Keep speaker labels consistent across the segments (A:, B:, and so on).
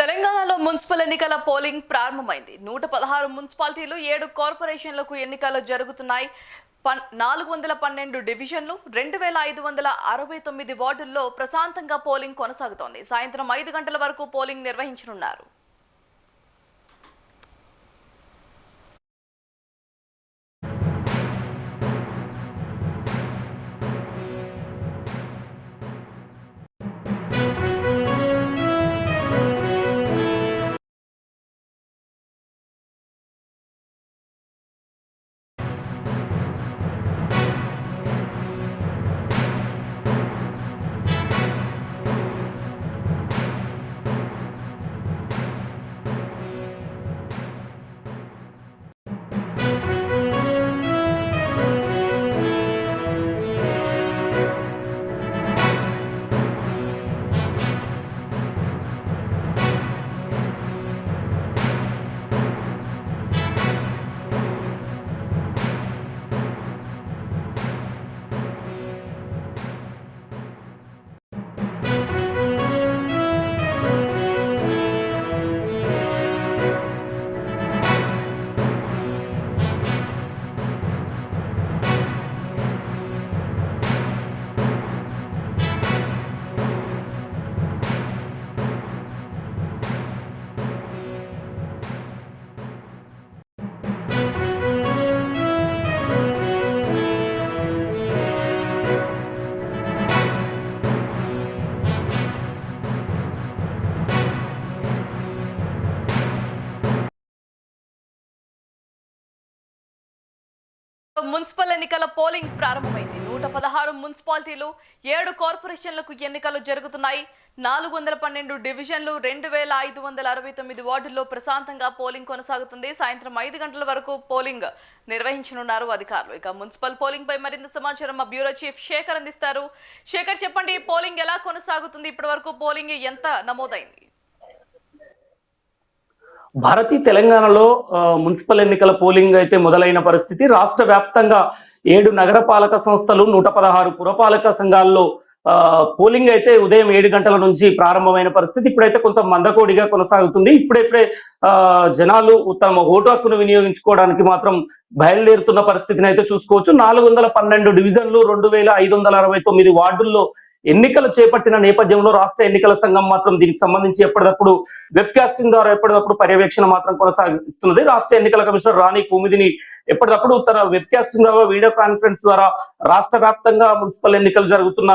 A: తెలంగాణలో మున్సిపల్ ఎన్నికల పోలింగ్ ప్రారంభమైంది. నూట పదహారు మున్సిపాలిటీలు ఏడు కార్పొరేషన్లకు ఎన్నికలు జరుగుతున్నాయి. పన్ నాలుగు వందల పన్నెండు డివిజన్లు రెండు వేల ఐదు వందల అరవై తొమ్మిది వార్డుల్లో ప్రశాంతంగా పోలింగ్ కొనసాగుతోంది. సాయంత్రం ఐదు గంటల వరకు పోలింగ్ నిర్వహించనున్నారు. మున్సిపల్ ఎన్నికల పోలింగ్ ప్రారంభమైంది. నూట పదహారు మున్సిపాలిటీలు ఏడు కార్పొరేషన్లకు ఎన్నికలు జరుగుతున్నాయి. నాలుగు వందల పన్నెండు డివిజన్లు రెండు వేల ఐదు వందల అరవై తొమ్మిది వార్డుల్లో ప్రశాంతంగా పోలింగ్ కొనసాగుతుంది. సాయంత్రం ఐదు గంటల వరకు పోలింగ్ నిర్వహించనున్నారు అధికారులు. ఇక మున్సిపల్ పోలింగ్ పై మరింత సమాచారం మా బ్యూరో చీఫ్ శేఖర్ అందిస్తారు. శేఖర్ చెప్పండి పోలింగ్ ఎలా కొనసాగుతుంది? ఇప్పటి వరకు పోలింగ్ ఎంత నమోదైంది?
B: భారతీ తెలంగాణలో మున్సిపల్ ఎన్నికల పోలింగ్ అయితే మొదలైన పరిస్థితి. రాష్ట్ర వ్యాప్తంగా ఏడు నగరపాలక సంస్థలు నూట పదహారు పురపాలక సంఘాల్లో ఆ, పోలింగ్ అయితే ఉదయం ఏడు గంటల నుంచి ప్రారంభమైన పరిస్థితి. ఇప్పుడైతే కొంత మందకోడిగా కొనసాగుతుంది. ఇప్పుడైతే ఆ, జనాలు తమ ఓటు హక్కును వినియోగించుకోవడానికి మాత్రం బయలుదేరుతున్న పరిస్థితిని అయితే చూసుకోవచ్చు. నాలుగు వందల పన్నెండు డివిజన్లు రెండు వేల ఐదు వందల అరవై తొమ్మిది వార్డుల్లో ఎన్నికలు చేపట్టిన నేపథ్యంలో రాష్ట్ర ఎన్నికల సంఘం మాత్రం దీనికి సంబంధించి ఎప్పటికప్పుడు వెబ్కాస్టింగ్ ద్వారా ఎప్పటికప్పుడు పర్యవేక్షణ మాత్రం కొనసాగిస్తున్నది. రాష్ట్ర ఎన్నికల కమిషనర్ రాణి కుమిదిని ఎప్పటికప్పుడు తన వెబ్కాస్టింగ్ ద్వారా వీడియో కాన్ఫరెన్స్ ద్వారా రాష్ట్ర వ్యాప్తంగా మున్సిపల్ ఎన్నికలు జరుగుతున్న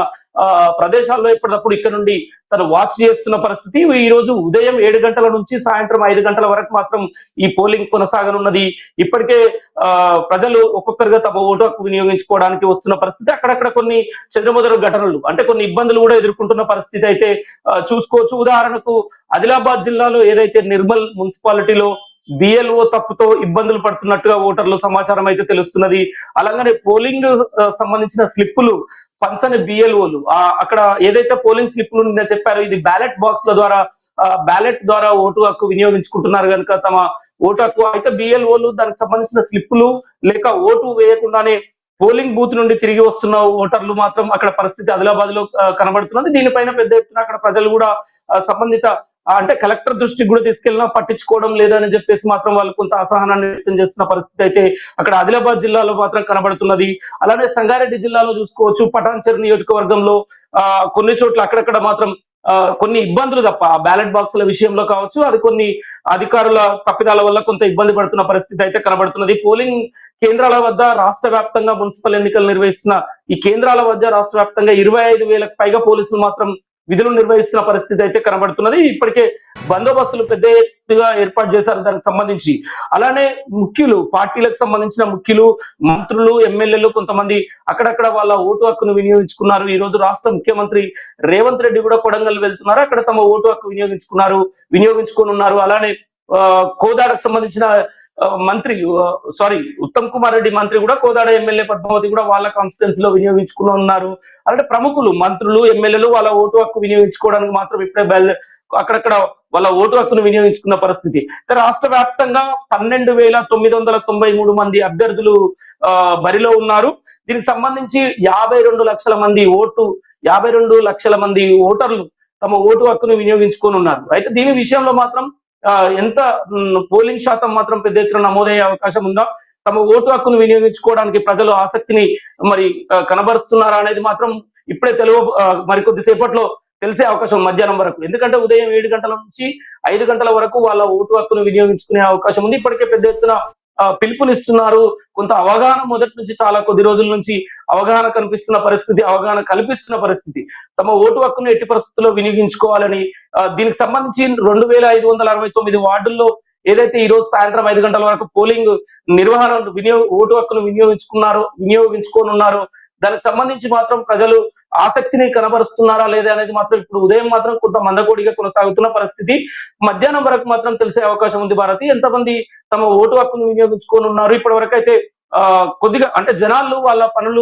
B: ప్రదేశాల్లో ఎప్పటికప్పుడు ఇక్కడ నుండి తను వాచ్ చేస్తున్న పరిస్థితి. ఈ రోజు ఉదయం ఏడు గంటల నుంచి సాయంత్రం ఐదు గంటల వరకు మాత్రం ఈ పోలింగ్ కొనసాగనున్నది. ఇప్పటికే ఆ, ప్రజలు ఒక్కొక్కరుగా తమ ఓటు హక్కు వినియోగించుకోవడానికి వస్తున్న పరిస్థితి. అక్కడక్కడ కొన్ని చంద్రమోదరు ఘటనలు అంటే కొన్ని ఇబ్బందులు కూడా ఎదుర్కొంటున్న పరిస్థితి అయితే చూసుకోవచ్చు. ఉదాహరణకు ఆదిలాబాద్ జిల్లాలో ఏదైతే నిర్మల్ మున్సిపాలిటీలో బిఎల్ఓ తప్పుతో ఇబ్బందులు పడుతున్నట్టుగా ఓటర్లు సమాచారం అయితే తెలుస్తున్నది. అలాగనే పోలింగ్ సంబంధించిన స్లిప్పులు పంచని బిఎల్ఓలు అక్కడ ఏదైతే పోలింగ్ స్లిప్లు నిన్న చెప్పారో ఇది బ్యాలెట్ బాక్స్ల ద్వారా బ్యాలెట్ ద్వారా ఓటు హక్కు వినియోగించుకుంటున్నారు కనుక తమ ఓటు హక్కు. అయితే బిఎల్ఓలు దానికి సంబంధించిన స్లిప్పులు లేక ఓటు వేయకుండానే పోలింగ్ బూత్ నుండి తిరిగి వస్తున్న ఓటర్లు మాత్రం అక్కడ పరిస్థితి ఆదిలాబాద్లో కనబడుతున్నది. దీనిపైన పెద్ద ఎత్తున అక్కడ ప్రజలు కూడా సంబంధిత అంటే కలెక్టర్ దృష్టికి కూడా తీసుకెళ్ళినా పట్టించుకోవడం లేదని చెప్పేసి మాత్రం వాళ్ళు కొంత అసహనాన్ని వ్యక్తం చేస్తున్న పరిస్థితి అయితే అక్కడ ఆదిలాబాద్ జిల్లాలో మాత్రం కనబడుతున్నది. అలానే సంగారెడ్డి జిల్లాలో చూసుకోవచ్చు. పటాన్చెరు నియోజకవర్గంలో ఆ కొన్ని చోట్ల అక్కడక్కడ మాత్రం ఆ, కొన్ని ఇబ్బందులు తప్ప బ్యాలెట్ బాక్సుల విషయంలో కావచ్చు అది కొన్ని అధికారుల తప్పిదాల వల్ల కొంత ఇబ్బంది పడుతున్న పరిస్థితి అయితే కనబడుతున్నది. పోలింగ్ కేంద్రాల వద్ద రాష్ట్ర వ్యాప్తంగా మున్సిపల్ ఎన్నికలు నిర్వహిస్తున్న ఈ కేంద్రాల వద్ద రాష్ట్ర వ్యాప్తంగా ఇరవై ఐదు వేలకు పైగా పోలీసులు మాత్రం విధులు నిర్వహిస్తున్న పరిస్థితి అయితే కనబడుతున్నది. ఇప్పటికే బందోబస్తులు పెద్ద ఎత్తుగా ఏర్పాటు చేశారు దానికి సంబంధించి. అలానే ముఖ్యులు పార్టీలకు సంబంధించిన ముఖ్యులు మంత్రులు ఎమ్మెల్యేలు కొంతమంది అక్కడక్కడ వాళ్ళ ఓటు హక్కును వినియోగించుకున్నారు. ఈ రోజు రాష్ట్ర ముఖ్యమంత్రి రేవంత్ రెడ్డి కూడా కొడంగల్ వెళ్తున్నారు. అక్కడ తమ ఓటు హక్కు వినియోగించుకున్నారు వినియోగించుకొని ఉన్నారు అలానే ఆ, కోదాడకు సంబంధించిన మంత్రి సారీ ఉత్తమ్ కుమార్ రెడ్డి మంత్రి కూడా కోదాడ ఎమ్మెల్యే పద్మావతి కూడా వాళ్ళ కాన్స్టిట్యున్సీ లో వినియోగించుకుని ఉన్నారు. అలాంటి ప్రముఖులు మంత్రులు ఎమ్మెల్యేలు వాళ్ళ ఓటు హక్కు వినియోగించుకోవడానికి మాత్రం ఇప్పుడే బయలు అక్కడక్కడ వాళ్ళ ఓటు హక్కును వినియోగించుకున్న పరిస్థితి. రాష్ట్ర వ్యాప్తంగా పన్నెండు వేల తొమ్మిది వందల తొంభై మూడు మంది అభ్యర్థులు బరిలో ఉన్నారు. దీనికి సంబంధించి యాభై రెండు లక్షల మంది ఓటు యాభై రెండు లక్షల మంది ఓటర్లు తమ ఓటు హక్కును వినియోగించుకొని ఉన్నారు. అయితే దీని విషయంలో మాత్రం ఎంత పోలింగ్ శాతం మాత్రం పెద్ద ఎత్తున నమోదయ్యే అవకాశం ఉందా? తమ ఓటు హక్కును వినియోగించుకోవడానికి ప్రజలు ఆసక్తిని మరి కనబరుస్తున్నారా అనేది మాత్రం ఇప్పుడే తెలుగు ఆ, మరికొద్ది సేపట్లో తెలిసే అవకాశం మధ్యాహ్నం వరకు. ఎందుకంటే ఉదయం ఏడు గంటల నుంచి ఐదు గంటల వరకు వాళ్ళ ఓటు హక్కును వినియోగించుకునే అవకాశం ఉంది. ఇప్పటికే పెద్ద ఎత్తున పిలుపునిస్తున్నారు. కొంత అవగాహన మొదటి నుంచి చాలా కొద్ది రోజుల నుంచి అవగాహన కనిపిస్తున్న పరిస్థితి అవగాహన కల్పిస్తున్న పరిస్థితి. తమ ఓటు హక్కును ఎట్టి పరిస్థితుల్లో వినియోగించుకోవాలని దీనికి సంబంధించి రెండు వేల ఐదు వందల అరవై తొమ్మిది వార్డుల్లో ఏదైతే ఈ రోజు సాయంత్రం ఐదు గంటల వరకు పోలింగ్ నిర్వహణ వినియోగ ఓటు హక్కును వినియోగించుకున్నారో వినియోగించుకోనున్నారో దానికి సంబంధించి మాత్రం ప్రజలు ఆసక్తిని కనబరుస్తున్నారా లేదా అనేది మాత్రం ఇప్పుడు ఉదయం మాత్రం కొంత మందకోడిగా కొనసాగుతున్న పరిస్థితి. మధ్యాహ్నం వరకు మాత్రం తెలిసే అవకాశం ఉంది భారతి. ఎంతమంది తమ ఓటు హక్కును వినియోగించుకొని ఉన్నారు? ఇప్పటి వరకు అయితే కొద్దిగా అంటే జనాలు వాళ్ళ పనులు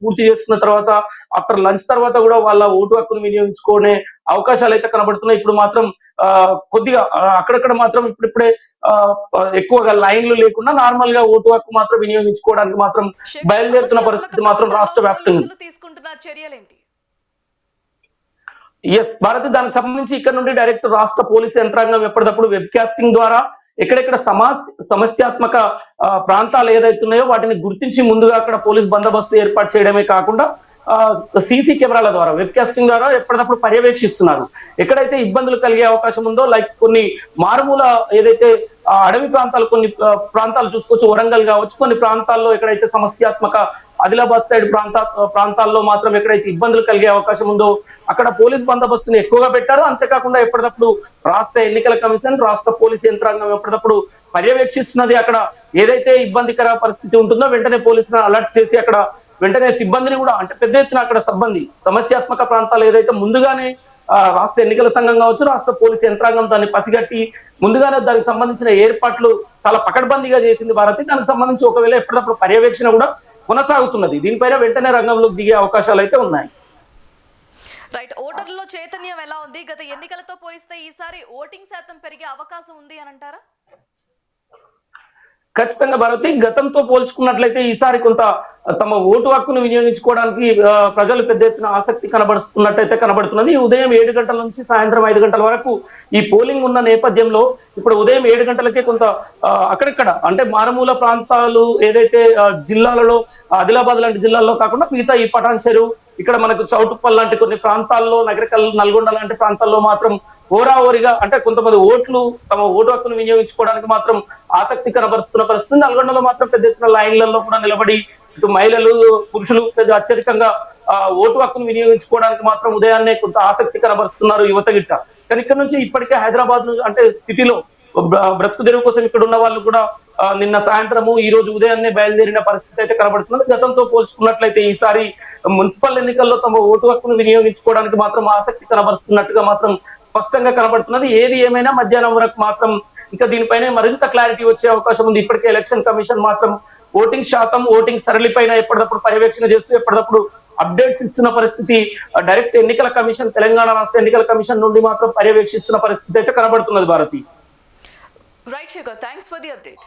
B: పూర్తి చేసుకున్న తర్వాత ఆఫ్టర్ లంచ్ తర్వాత కూడా వాళ్ళ ఓటు హక్కును వినియోగించుకునే అవకాశాలు అయితే కనబడుతున్నాయి. ఇప్పుడు మాత్రం కొద్దిగా అక్కడక్కడ మాత్రం ఇప్పుడిప్పుడే ఎక్కువగా లైన్లు లేకుండా నార్మల్గా ఓటు హక్కు మాత్రం వినియోగించుకోవడానికి మాత్రం బయలుదేరుతున్న పరిస్థితి మాత్రం రాష్ట్ర వ్యాప్తంగా
A: తీసుకుంటున్న చర్యలేంటి?
B: ఎస్ భారతి దానికి సంబంధించి ఇక్కడ నుండి డైరెక్ట్ రాష్ట్ర పోలీస్ యంత్రాంగం ఎప్పటికప్పుడు వెబ్ కాస్టింగ్ ద్వారా ఎక్కడెక్కడ సమాజ్ సమస్యాత్మక ఆ, ప్రాంతాలు ఏదైతే ఉన్నాయో వాటిని గుర్తించి ముందుగా అక్కడ పోలీస్ బందోబస్తు ఏర్పాటు చేయడమే కాకుండా సీసీ కెమెరాల ద్వారా వెబ్కాస్టింగ్ ద్వారా ఎప్పటికప్పుడు పర్యవేక్షిస్తున్నారు. ఎక్కడైతే ఇబ్బందులు కలిగే అవకాశం ఉందో లైక్ కొన్ని మారుమూల ఏదైతే అడవి ప్రాంతాలు కొన్ని ప్రాంతాలు చూసుకోవచ్చు వరంగల్ కావచ్చు కొన్ని ప్రాంతాల్లో ఎక్కడైతే సమస్యాత్మక ఆదిలాబాద్ సైడ్ ప్రాంత ప్రాంతాల్లో మాత్రం ఎక్కడైతే ఇబ్బందులు కలిగే అవకాశం ఉందో అక్కడ పోలీస్ బందోబస్తుని ఎక్కువగా పెట్టారు. అంతేకాకుండా ఎప్పటికప్పుడు రాష్ట్ర ఎన్నికల కమిషన్ రాష్ట్ర పోలీస్ యంత్రాంగం ఎప్పటికప్పుడు పర్యవేక్షిస్తున్నది. అక్కడ ఏదైతే ఇబ్బందికర పరిస్థితి ఉంటుందో వెంటనే పోలీసులను అలర్ట్ చేసి అక్కడ వెంటనే సిబ్బందిని కూడా అంటే పెద్ద ఎత్తున అక్కడ సిబ్బంది సమస్యాత్మక ప్రాంతాలు ఏదైతే ముందుగానే రాష్ట్ర ఎన్నికల సంఘం కావచ్చు రాష్ట్ర పోలీస్ యంత్రాంగం దాన్ని పసిగట్టి ముందుగానే దానికి సంబంధించిన ఏర్పాట్లు చాలా పకడ్బందీగా చేసింది భారతి. దానికి సంబంధించి ఒకవేళ ఎప్పటికప్పుడు పర్యవేక్షణ కూడా కొనసాగుతున్నది. దీనిపైన వెంటనే రంగంలోకి దిగే అవకాశాలు అయితే ఉన్నాయి.
A: రైట్ ఓటర్లలో చైతన్యం ఎలా ఉంది? గత ఎన్నికలతో పోలిస్తే ఈసారి ఓటింగ్ శాతం పెరిగే అవకాశం ఉంది అని అంటారా?
B: ఖచ్చితంగా భారతి గతంతో పోల్చుకున్నట్లయితే ఈసారి కొంత తమ ఓటు హక్కును వినియోగించుకోవడానికి ప్రజలు పెద్ద ఎత్తున ఆసక్తి కనబడుతున్నట్టయితే కనబడుతున్నది. ఈ ఉదయం ఏడు గంటల నుంచి సాయంత్రం ఐదు గంటల వరకు ఈ పోలింగ్ ఉన్న నేపథ్యంలో ఇప్పుడు ఉదయం ఏడు గంటలకే కొంత అక్కడక్కడ అంటే మారుమూల ప్రాంతాలు ఏదైతే జిల్లాలలో ఆదిలాబాద్ లాంటి జిల్లాల్లో కాకుండా మిగతా ఈ పటాన్ చెరువు ఇక్కడ మనకు చౌటుప్పల్ లాంటి కొన్ని ప్రాంతాల్లో నగరికల్ నల్గొండ లాంటి ప్రాంతాల్లో మాత్రం ఓరాఓరిగా అంటే కొంతమంది ఓట్లు తమ ఓటు హక్కును వినియోగించుకోవడానికి మాత్రం ఆసక్తి కనబరుస్తున్న పరిస్థితి నల్గొండలో మాత్రం పెద్ద ఎత్తున లైన్లలో కూడా నిలబడి ఇటు మహిళలు పురుషులు పెద్ద అత్యధికంగా ఆ, ఓటు హక్కును వినియోగించుకోవడానికి మాత్రం ఉదయాన్నే కొంత ఆసక్తి కనబరుస్తున్నారు యువత గిట్ట. కానీ ఇక్కడ నుంచి ఇప్పటికే హైదరాబాద్ అంటే సిటీలో బ్రతుకు తెరువు కోసం ఇక్కడ ఉన్న వాళ్ళు కూడా నిన్న సాయంత్రము ఈ రోజు ఉదయాన్నే బయలుదేరిన పరిస్థితి అయితే కనబడుతున్నది. గతంతో పోల్చుకున్నట్లయితే ఈసారి మున్సిపల్ ఎన్నికల్లో తమ ఓటు హక్కును వినియోగించుకోవడానికి మాత్రం ఆసక్తి కనబరుస్తున్నట్టుగా మాత్రం స్పష్టంగా కనబడుతున్నది. ఏది ఏమైనా మధ్యాహ్నం వరకు మాత్రం ఇంకా దీనిపైన మరింత క్లారిటీ వచ్చే అవకాశం ఉంది. ఇప్పటికే ఎలక్షన్ కమిషన్ మాత్రం ఓటింగ్ శాతం ఓటింగ్ సరళి పైన ఎప్పటికప్పుడు పర్యవేక్షణ చేస్తూ ఎప్పటికప్పుడు అప్డేట్స్ ఇస్తున్న పరిస్థితి. డైరెక్ట్ ఎన్నికల కమిషన్ తెలంగాణ రాష్ట్ర ఎన్నికల కమిషన్ నుండి మాత్రం పర్యవేక్షిస్తున్న పరిస్థితి అయితే కనబడుతున్నది Bharathi.
A: Right Shekhar thanks for the update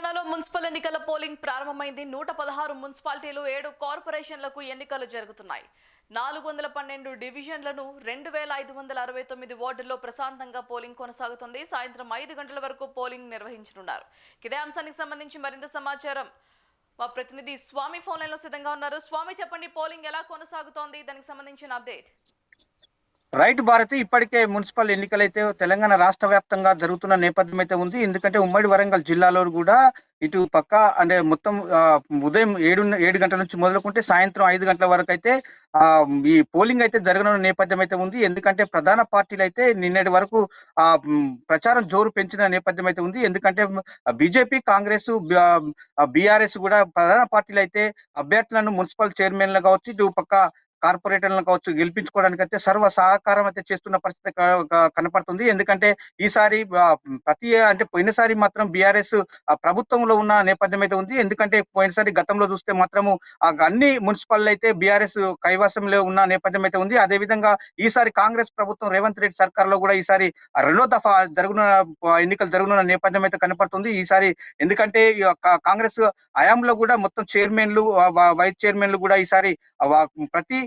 A: తెలంగాణలో మున్సిపల్ ఎన్నికల పోలింగ్ ప్రారంభమైంది. నూట పదహారు మున్సిపాలిటీలు ఏడు కార్పొరేషన్లకు ఎన్నికలు జరుగుతున్నాయి. నాలుగు వందల పన్నెండు డివిజన్లను రెండు వేల ఐదు వందల అరవై తొమ్మిది వార్డుల్లో ప్రశాంతంగా పోలింగ్ కొనసాగుతుంది. సాయంత్రం ఐదు గంటల వరకు పోలింగ్ నిర్వహించనున్నారు. ఇదే అంశానికి సంబంధించి మరింత సమాచారం మా ప్రతినిధి స్వామి ఫోన్ లైన్లో సిద్ధంగా ఉన్నారు. స్వామి చెప్పండి పోలింగ్ ఎలా కొనసాగుతోంది? దానికి సంబంధించిన అప్డేట్.
C: రైట్ భారతి ఇప్పటికే మున్సిపల్ ఎన్నికలైతే తెలంగాణ రాష్ట్ర వ్యాప్తంగా జరుగుతున్న నేపథ్యం అయితే ఉంది. ఎందుకంటే ఉమ్మడి వరంగల్ జిల్లాలో కూడా ఇటు పక్క అంటే మొత్తం ఉదయం ఏడు ఏడు గంటల నుంచి మొదలుకుంటే సాయంత్రం ఐదు గంటల వరకు అయితే ఆ ఈ పోలింగ్ అయితే జరగనున్న నేపథ్యం అయితే ఉంది. ఎందుకంటే ప్రధాన పార్టీలు అయితే నిన్నటి వరకు ఆ ప్రచారం జోరు పెంచిన నేపథ్యం అయితే ఉంది. ఎందుకంటే బీజేపీ కాంగ్రెస్ బీఆర్ఎస్ కూడా ప్రధాన పార్టీలు అయితే అభ్యర్థులను మున్సిపల్ చైర్మన్లు కావచ్చు ఇటు పక్క కార్పొరేటర్లను కావచ్చు గెలిపించుకోవడానికి అయితే సర్వ సహకారం అయితే చేస్తున్న పరిస్థితి కనపడుతుంది. ఎందుకంటే ఈసారి ప్రతి అంటే పోయినసారి మాత్రం బీఆర్ఎస్ ప్రభుత్వంలో ఉన్న నేపథ్యం అయితే ఉంది. ఎందుకంటే పోయినసారి గతంలో చూస్తే మాత్రము అన్ని మున్సిపల్ అయితే బీఆర్ఎస్ కైవాసంలో ఉన్న నేపథ్యం అయితే ఉంది. అదే విధంగా ఈసారి కాంగ్రెస్ ప్రభుత్వం రేవంత్ రెడ్డి సర్కార్లో కూడా ఈసారి రెండో దఫా జరుగున ఎన్నికలు జరుగుతున్న నేపథ్యం అయితే కనపడుతుంది. ఈసారి ఎందుకంటే కాంగ్రెస్ హయాంలో కూడా మొత్తం చైర్మన్లు వైస్ చైర్మన్లు కూడా ఈసారి ప్రతి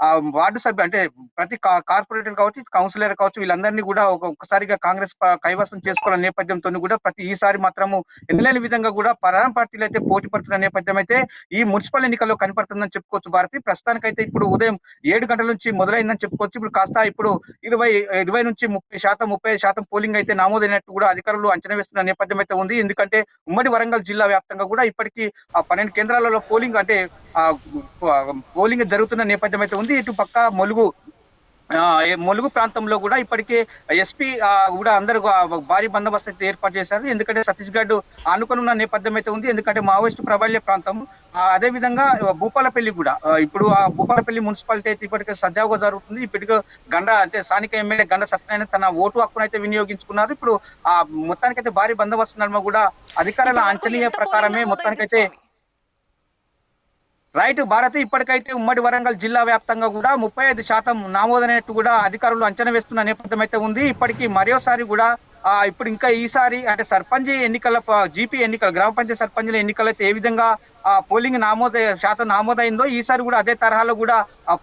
C: ఆ, వార్డు సభ్యు అంటే ప్రతి కార్పొరేటర్ కావచ్చు కౌన్సిలర్ కావచ్చు వీళ్ళందరినీ కూడా ఒక్కసారిగా కాంగ్రెస్ కైవసం చేసుకోవాలనే నేపథ్యంతో కూడా ప్రతి ఈసారి మాత్రము ఎన్నలేని విధంగా కూడా ప్రధాన పార్టీలు అయితే పోటీ పడుతున్న నేపథ్యం అయితే ఈ మున్సిపల్ ఎన్నికల్లో కనపడుతుందని చెప్పుకోవచ్చు భారతి. ప్రస్తుతానికైతే ఇప్పుడు ఉదయం ఏడు గంటల నుంచి మొదలైందని చెప్పుకోవచ్చు. ఇప్పుడు కాస్త ఇప్పుడు ఇరవై ఇరవై నుంచి ముప్పై శాతం ముప్పై శాతం పోలింగ్ అయితే నమోదైనట్టు కూడా అధికారులు అంచనా వేస్తున్న నేపథ్యం అయితే ఉంది. ఎందుకంటే ఉమ్మడి వరంగల్ జిల్లా వ్యాప్తంగా కూడా ఇప్పటికీ ఆ పన్నెండు కేంద్రాలలో పోలింగ్ అంటే ఆ పోలింగ్ జరుగుతున్న నేపథ్యం అయితే ఉంది. ఇటు పక్క మొలుగు ములుగు ప్రాంతంలో కూడా ఇప్పటికే ఎస్పీ కూడా అందరూ భారీ బందోబస్తు అయితే ఏర్పాటు చేశారు. ఎందుకంటే ఛత్తీస్గఢ్ ఆనుకొని ఉన్న నేపథ్యం అయితే ఉంది. ఎందుకంటే మావోయిస్టు ప్రాబల్య ప్రాంతం. అదే విధంగా భూపాలపల్లి కూడా ఇప్పుడు ఆ భూపాలపల్లి మున్సిపాలిటీ అయితే ఇప్పటికే సజావుగా జరుగుతుంది. ఇప్పటికే గండ అంటే స్థానిక ఎమ్మెల్యే గండ సత్యనారాయణ తన ఓటు హక్కును అయితే వినియోగించుకున్నారు. ఇప్పుడు ఆ మొత్తానికైతే భారీ బందోబస్తు నడుమ కూడా అధికారుల అంచనీయ ప్రకారమే మొత్తానికైతే? రైట్ భారత్ ఇప్పటికైతే ఉమ్మడి వరంగల్ జిల్లా వ్యాప్తంగా కూడా ముప్పై ఐదు శాతం నమోదైనట్టు కూడా అధికారులు అంచనా వేస్తున్న నేపథ్యం అయితే ఉంది. ఇప్పటికీ మరోసారి కూడా ఆ ఇప్పుడు ఇంకా ఈసారి అంటే సర్పంచ్ ఎన్నికల జీపీ ఎన్నికల గ్రామ పంచాయతీ సర్పంచుల ఎన్నికలు అయితే ఏ విధంగా పోలింగ్ నామోద శాతం నామోదైందో ఈసారి కూడా అదే తరహాలో కూడా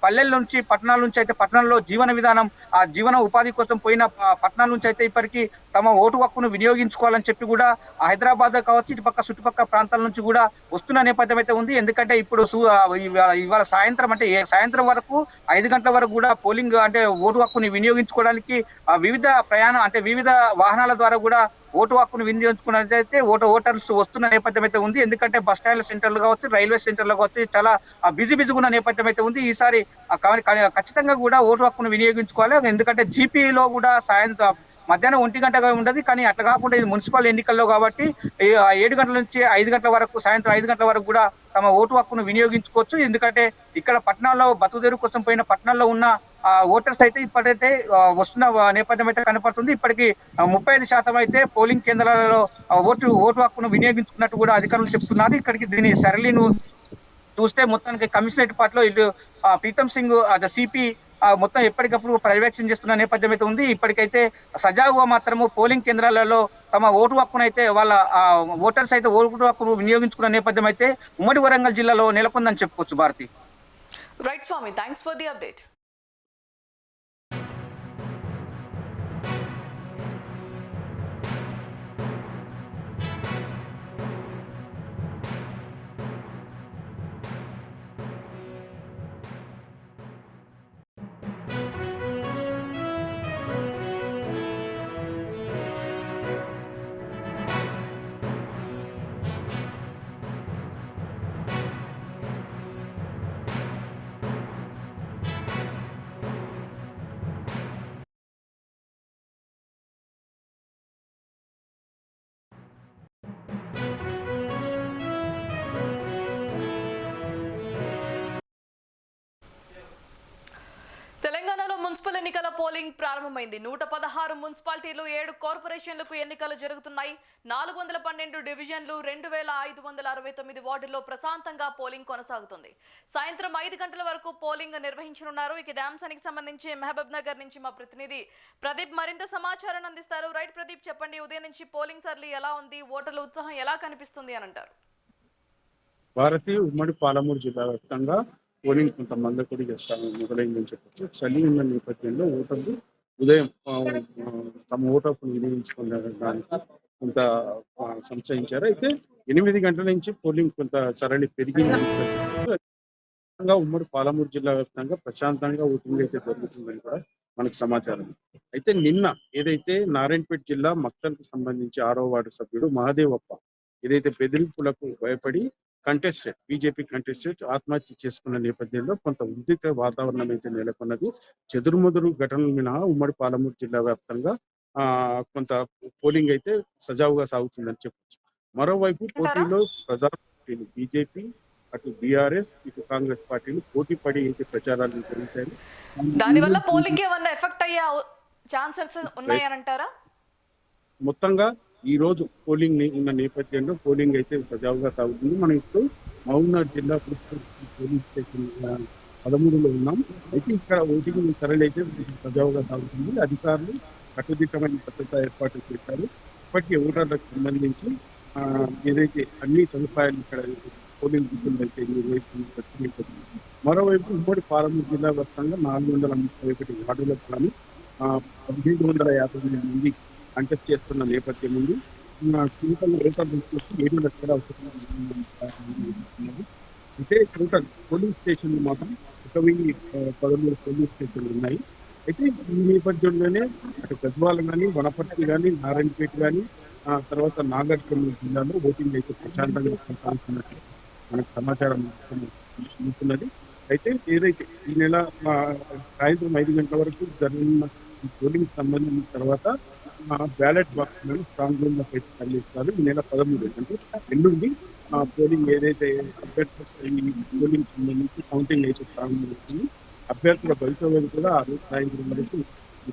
C: పల్లెల నుంచి పట్టణాల నుంచి అయితే పట్టణంలో జీవన విధానం ఆ జీవన ఉపాధి కోసం పోయిన పట్టణాల నుంచి అయితే ఇప్పటికీ తమ ఓటు హక్కును వినియోగించుకోవాలని చెప్పి కూడా హైదరాబాద్ కావచ్చు ఇటు పక్క ప్రాంతాల నుంచి కూడా వస్తున్న నేపథ్యం అయితే ఉంది. ఎందుకంటే ఇప్పుడు ఇవాళ సాయంత్రం అంటే ఏ సాయంత్రం వరకు ఐదు గంటల వరకు కూడా పోలింగ్ అంటే ఓటు హక్కుని వినియోగించుకోవడానికి వివిధ ప్రయాణం అంటే వివిధ వాహనాల ద్వారా కూడా ఓటు హక్కును వినియోగించుకున్నట్లయితే ఓటు ఓటర్స్ వస్తున్న నేపథ్యం అయితే ఉంది. ఎందుకంటే బస్ స్టాండ్ల సెంటర్లు కావచ్చు రైల్వే సెంటర్లు కావచ్చు చాలా బిజీ బిజీగా ఉన్న నేపథ్యం అయితే ఉంది. ఈసారి ఖచ్చితంగా కూడా ఓటు హక్కును వినియోగించుకోవాలి. ఎందుకంటే జీపీలో కూడా సాయంత్రం మధ్యాహ్నం ఒంటి గంటగా ఉండదు. కానీ అట్లా కాకుండా ఇది మున్సిపల్ ఎన్నికల్లో కాబట్టి ఏడు గంటల నుంచి ఐదు గంటల వరకు సాయంత్రం ఐదు గంటల వరకు కూడా తమ ఓటు హక్కును వినియోగించుకోవచ్చు. ఎందుకంటే ఇక్కడ పట్టణాల్లో బతుకుదేరు కోసం పోయిన పట్టణాల్లో ఉన్న ఓటర్స్ అయితే ఇప్పటికైతే వస్తున్న నేపథ్యం అయితే కనపడుతుంది. ఇప్పటికి ముప్పై ఐదు శాతం అయితే పోలింగ్ కేంద్రాలలో ఓటు ఓటు హక్కును వినియోగించుకున్నట్టు కూడా అధికారులు చెప్తున్నారు. ఇక్కడికి దీని సరళిను చూస్తే మొత్తానికి కమిషనరేట్ పార్టీలో ఇల్లు ప్రీతం సింగ్ సిపి మొత్తం ఎప్పటికప్పుడు పర్యవేక్షణ చేస్తున్న నేపథ్యం అయితే ఉంది. ఇప్పటికైతే సజావుగా మాత్రము పోలింగ్ కేంద్రాలలో తమ ఓటు హక్కును అయితే వాళ్ళ ఓటర్స్ అయితే ఓటు హక్కును వినియోగించుకున్న నేపథ్యం అయితే ఉమ్మడి వరంగల్ జిల్లాలో నెలకొందని చెప్పుకోవచ్చు Bharathi.
A: Right Swamy thanks for the update polling ప్రారంభమైంది. నూట పదహారు మున్సిపాలిటీలు ఏడు కార్పొరేషన్లకు ఎన్నికలు జరుగుతున్నాయి. నాలుగు వందల పన్నెండు డివిజన్లు రెండు వేల ఐదు వందల అరవై తొమ్మిది వార్డుల్లో ప్రశాంతంగా పోలింగ్ కొనసాగుతుంది. సాయంత్రం ఐదు గంటల వరకు పోలింగ్ నిర్వహించనున్నారు. ఇక అంశానికి సంబంధించి మహబూబ్ నగర్ నుంచి మా ప్రతినిధి ప్రదీప్ మరింత సమాచారాన్ని అందిస్తారు. రైట్ ప్రదీప్ చెప్పండి ఉదయం నుంచి పోలింగ్ సర్లీ ఎలా ఉంది? ఓటర్ల ఉత్సాహం ఎలా కనిపిస్తుంది అని అంటారు.
D: భారతి ఉమ్మడి పాలమూరు జిల్లా వ్యాప్తంగా పోలింగ్ కొంత కూడా చేస్తాను మొదలైందని చెప్పొచ్చు. చలి ఉన్న నేపథ్యంలో ఓటర్లు ఉదయం తమ ఓటు హక్కును వినియోగించుకోవడానికి కొంత సంశయించారు. అయితే ఎనిమిది గంటల నుంచి పోలింగ్ కొంత సరళి పెరిగింది ఉమ్మడి పాలమూరు జిల్లా వ్యాప్తంగా ప్రశాంతంగా ఓటింగ్ అయితే జరుగుతుందని కూడా మనకు సమాచారం. అయితే నిన్న ఏదైతే నారాయణపేట జిల్లా మక్తల్కు సంబంధించి ఆరో వార్డు సభ్యుడు మహాదేవప్ప ఏదైతే బెదిరింపులకు భయపడి కంటెస్టెడ్ బీజేపీ కంటెస్టెడ్ ఆత్మహత్య చేసుకున్న నేపథ్యంలో కొంత ఉద్రిక్త వాతావరణం అయితే నెలకొన్నది. చెదురుమదురు ఘటనలు మినహా ఉమ్మడి పాలమూరు జిల్లా వ్యాప్తంగా ఆ కొంత పోలింగ్ అయితే సజావుగా సాగుతుందని చెప్పొచ్చు. మరోవైపు పోటీలో ప్రజా పార్టీలు బీజేపీ అటు బీఆర్ఎస్ ఇటు కాంగ్రెస్ పార్టీలు పోటీ పడి అయితే ప్రచారాలు నిర్వహించాయి.
A: దానివల్ల పోలింగ్ ఏమన్నా ఎఫెక్ట్ అయ్యే ఛాన్సెస్ ఉన్నాయనంటారా?
D: మొత్తంగా ఈ రోజు పోలింగ్ ఉన్న నేపథ్యంలో పోలింగ్ అయితే సజావుగా సాగుతుంది. మనం ఇప్పుడు మహబూబ్నగర్ జిల్లా పోలింగ్ పోలీస్ స్టేషన్ పదమూడులో ఉన్నాం. అయితే ఇక్కడ ఓటింగ్ సరళి అయితే సజావుగా సాగుతుంది. అధికారులు కట్టుదిట్టమైన భద్రత ఏర్పాటు చేశారు. ఇప్పటికీ ఓటర్లకు సంబంధించి ఏదైతే అన్ని సదుపాయాలు ఇక్కడ పోలింగ్ బూతులు అయితే నిర్వహిస్తున్న మరోవైపు ఉమ్మడి పాలమూరు జిల్లా వ్యాప్తంగా నాలుగు వందల ముప్పై ఒకటి వార్డులకు కానీ పదిహేడు వందల యాభై మంది కంటెస్ట్ చేస్తున్న నేపథ్యం ఉంది. టోటల్ ఓటర్ వచ్చి ఏడు లక్షల అవసరం అయితే టోటల్ పోలీస్ స్టేషన్లు మాత్రం ఒక వెయ్యి పదమూడు పోలీస్ స్టేషన్లు ఉన్నాయి. అయితే ఈ నేపథ్యంలోనే అటు గద్వాల కానీ వనపర్తి కానీ నారాయణపేట కానీ ఆ తర్వాత నాగర్కర్నూలు జిల్లాలో ఓటింగ్ అయితే ప్రశాంతంగా కొనసాగుతున్నట్టు మనకు సమాచారం అందుతున్నది. అయితే ఏదైతే ఈ నెల సాయంత్రం ఐదు గంటల వరకు జరగనున్న ఈ పోలింగ్ సంబంధించిన తర్వాత బ్యాలెట్ బాక్స్లను స్ట్రాంగ్ రూమ్లో పెట్టి తరలిస్తారు. ఈ నెల పదమూడు అంటే ఎల్లుండి పోలింగ్ ఏదైతే అభ్యర్థులు పోలింగ్ సంబంధించి కౌంటింగ్ అయితే ప్రారంభమవుతుంది అభ్యర్థుల భవిష్యత్తు కూడా ఆ రోజు సాయంత్రం వరకు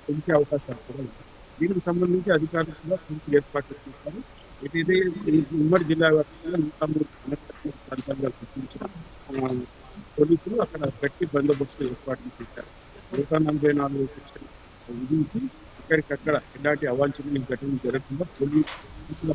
D: పెంచే అవకాశాలు కూడా ఉన్నాయి. దీనికి సంబంధించి అధికారులు కూడా పూర్తి ఏర్పాట్లు చేస్తారు. ఏదైతే ఉమ్మడి జిల్లా వ్యాప్తంగా నూట మూడు సమస్యలు గుర్తించిన పోలీసులు అక్కడ గట్టి బందోబస్తు ఏర్పాట్లు చేశారు. నూట నలభై నాలుగు సెక్షన్ విధించి ఎక్కడికక్కడ ఎలాంటి అవాంఛనీయ ఘటనలు జరగకుండా పోలీసుల